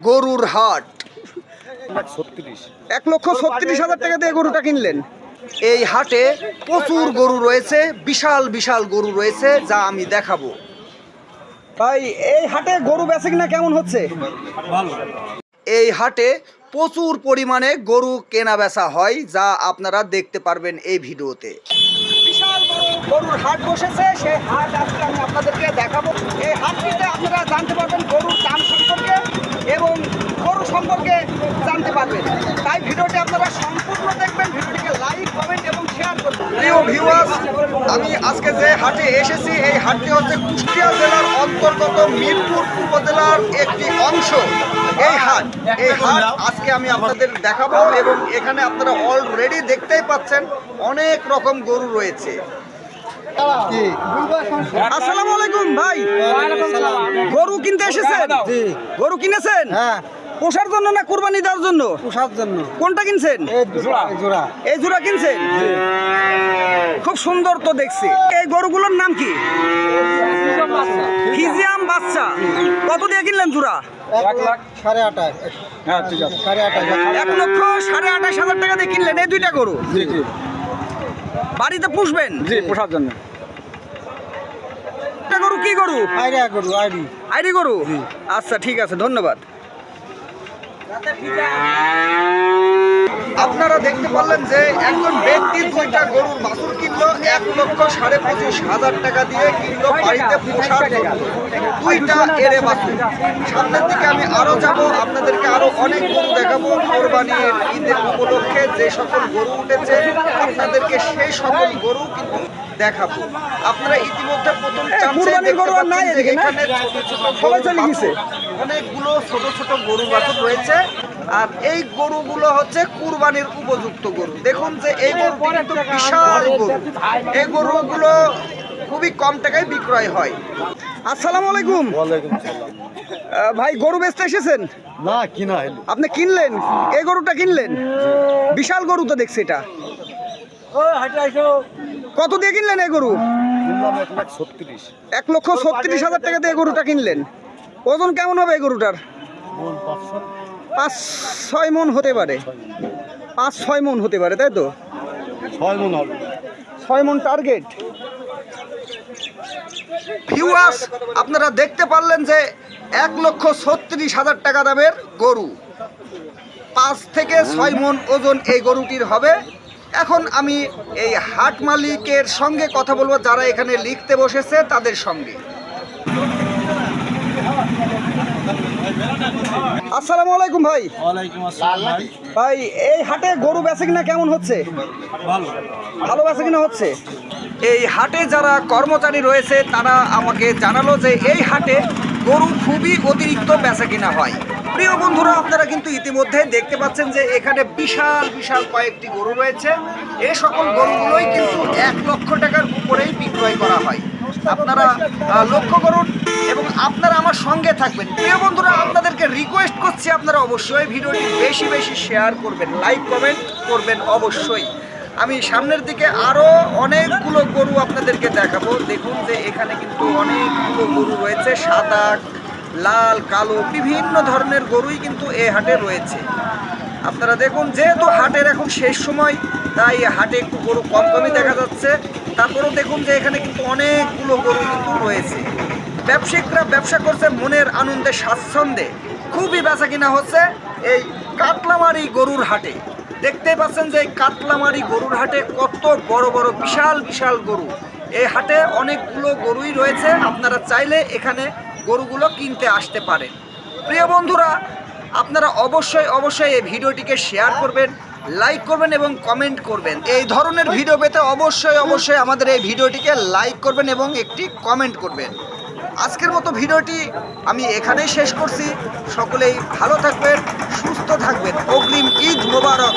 গরুর হাট। এক লক্ষ ছত্রিশ হাজার টাকা দিয়ে গরুটা কিনলেন। এই হাটে প্রচুর গরু রয়েছে বিশাল বিশাল গরু রয়েছে যা আমি দেখাবো। ভাই এই হাটে গরু বেচে কিনা কেমন হচ্ছে? এই হাটে প্রচুর পরিমাণে গরু কেনা বেচা হয় যা আপনারা দেখতে পারবেন এই ভিডিওতে। বিশাল গরুর হাট বসেছে সেই হাট আজকে আমি আপনাদেরকে দেখাবো এই হাটটিতে আপনারা জানতে পারবেন গরুর দাম সম্পর্কে এবং গরু সম্পর্কে জানতে পারবেন তাই ভিডিওটি আপনারা সম্পূর্ণ দেখবেন ভিডিওটিকে লাইক কমেন্ট এবং শেয়ার করবেন প্রিয় ভিউয়ার্স আমি আজকে যে হাটে এসেছি এই হাটটি হচ্ছে কুষ্টিয়া জেলার অন্তর্গত মিরপুর উপজেলার একটি অংশ। এই হাট এই হাট আজকে আমি আপনাদের দেখাবো এবং এখানে আপনারা অলরেডি দেখতেই পাচ্ছেন অনেক রকম গরু রয়েছে। আসসালামু আলাইকুম ভাই। গরু কিনতে এসেছেন? গরু কিনেছেন? হ্যাঁ। পোষার জন্য না কুরবানি দেওয়ার জন্য? পোষার জন্য। কোনটা কিনছেন? এই জোড়া জোড়া। এই জোড়া কিনছেন? খুব সুন্দর তো দেখছি। এই গরুগুলোর নাম কি? ফিজিয়াম বাচ্চা। কত দিয়ে কিনলেন জোড়া? এক লাখ সাড়ে আঠাশ। হ্যাঁ ঠিক আছে। সাড়ে আঠাশ এক লক্ষ সাড়ে আঠাশ হাজার টাকা দিয়ে কিনলেন এই দুইটা গরু? জি জি। বাড়িতে পুষবেন? জি পোষার জন্য। একটা গরু কি গরু? আইডিয়া করু আইডি। আইডি গরু? আচ্ছা ঠিক আছে ধন্যবাদ। আপনারা দেখতে পারলেন যে একজন ব্যক্তি দুইটা গরুর বাছুর কিনলো এক লক্ষ সাড়ে পঁচিশ হাজার টাকা দিয়ে কিনলো বাড়িতে পোষার দুইটা এরে বাছুর। সামনের দিকে আমি আরও যাব আপনাদেরকে আরও অনেক গরু দেখাবো। কোরবানির ঈদের উপলক্ষে যে সকল গরু উঠেছে আপনাদেরকে সেই সকল গরু কিন্তু দেখাবো। আপনারা ইতিমধ্যে প্রথম চান্সে দেখতে পাচ্ছেন যে এখানে ছোট ছোট গরু অনেকগুলো ছোট ছোট গরু বাছুর রয়েছে। আর এই গরুগুলো হচ্ছে কুরবানির উপযুক্ত গরু। দেখুন যে এই গরুটি কিন্তু বিশাল গরু। এই গরুগুলো খুবই কম টাকায় বিক্রয় হয়। আসসালামু আলাইকুম। ভাই গরু বেচতে এসেছেন? না কিনা আপনি কিনলেন? এই গরুটা কিনলেন? বিশাল গরু তো দেখছি এটা। ও হাইটা আইসো। কত দিয়ে কিনলেন এই গরু? এক এক লক্ষ ছত্রিশ হাজার টাকা দিয়ে গরুটা কিনলেন। ওজন কেমন হবে এই গরুটার? পাঁচ ছয় মন হতে পারে। পাঁচ ছয় মন হতে পারে তাই তো? ছয় মন হবে। ছয় মন টার্গেট ভিউয়ার্স আপনারা দেখতে পারলেন যে এক লক্ষ ছত্রিশ হাজার টাকা দামের গরু। পাঁচ থেকে ছয় মন ওজন এই গরুটির হবে। এখন আমি এই হাট মালিকের সঙ্গে কথা বলব যারা এখানে লিখতে বসেছে তাদের সঙ্গে। আসসালামু আলাইকুম ভাই। ভাই। এই হাটে গরু বেচে কিনা কেমন হচ্ছে? ভালো। ভালো বেচা কিনা হচ্ছে? এই হাটে যারা কর্মচারী রয়েছে তারা আমাকে জানালো যে এই হাটে গরু খুবই অতিরিক্ত বেচা কিনা হয়। প্রিয় বন্ধুরা আপনারা কিন্তু ইতিমধ্যে দেখতে পাচ্ছেন যে এখানে বিশাল বিশাল কয়েকটি গরু রয়েছে। এই সকল গরুগুলোই কিন্তু এক লক্ষ টাকার উপরেই বিক্রয় করা হয়। আপনারা লক্ষ্য করুন এবং আপনারা আমার সঙ্গে থাকবেন। প্রিয় বন্ধুরা, আপনাদেরকে রিকোয়েস্ট করছি, আপনারা অবশ্যই ভিডিওটি বেশি বেশি শেয়ার করবেন লাইক কমেন্ট করবেন অবশ্যই। আমি সামনের দিকে আরও অনেকগুলো গরু আপনাদেরকে দেখাবো। দেখুন যে এখানে কিন্তু অনেকগুলো গরু রয়েছে, সাদা, লাল, কালো, বিভিন্ন ধরনের গরুই কিন্তু এ হাটে রয়েছে। আপনারা দেখুন, যেহেতু হাটের এখন শেষ সময়, তাই হাটে একটু গরু কম কমই দেখা যাচ্ছে। তারপরেও দেখুন যে এখানে কিন্তু অনেকগুলো গরু কিন্তু রয়েছে। ব্যবসায়িকরা ব্যবসা করছে মনের আনন্দে, স্বাচ্ছন্দ্যে। খুবই বেচা কিনা হচ্ছে এই কাতলামারি গরুর হাটে। দেখতে পাচ্ছেন যে এই কাতলামারি গরুর হাটে কত বড় বড়, বিশাল বিশাল গরু। এই হাটে অনেকগুলো গরুই রয়েছে, আপনারা চাইলে এখানে গরুগুলো কিনতে আসতে পারেন। প্রিয় বন্ধুরা, আপনারা অবশ্যই অবশ্যই এই ভিডিওটিকে শেয়ার করবেন, লাইক করবেন এবং কমেন্ট করবেন। এই ধরনের ভিডিও পেতে অবশ্যই অবশ্যই আমাদের এই ভিডিওটিকে লাইক করবেন এবং একটি কমেন্ট করবেন। আজকের মতো ভিডিওটি আমি এখানেই শেষ করছি। সকলেই ভালো থাকবেন, সুস্থ থাকবেন। অগ্রিম ঈদ মোবারক।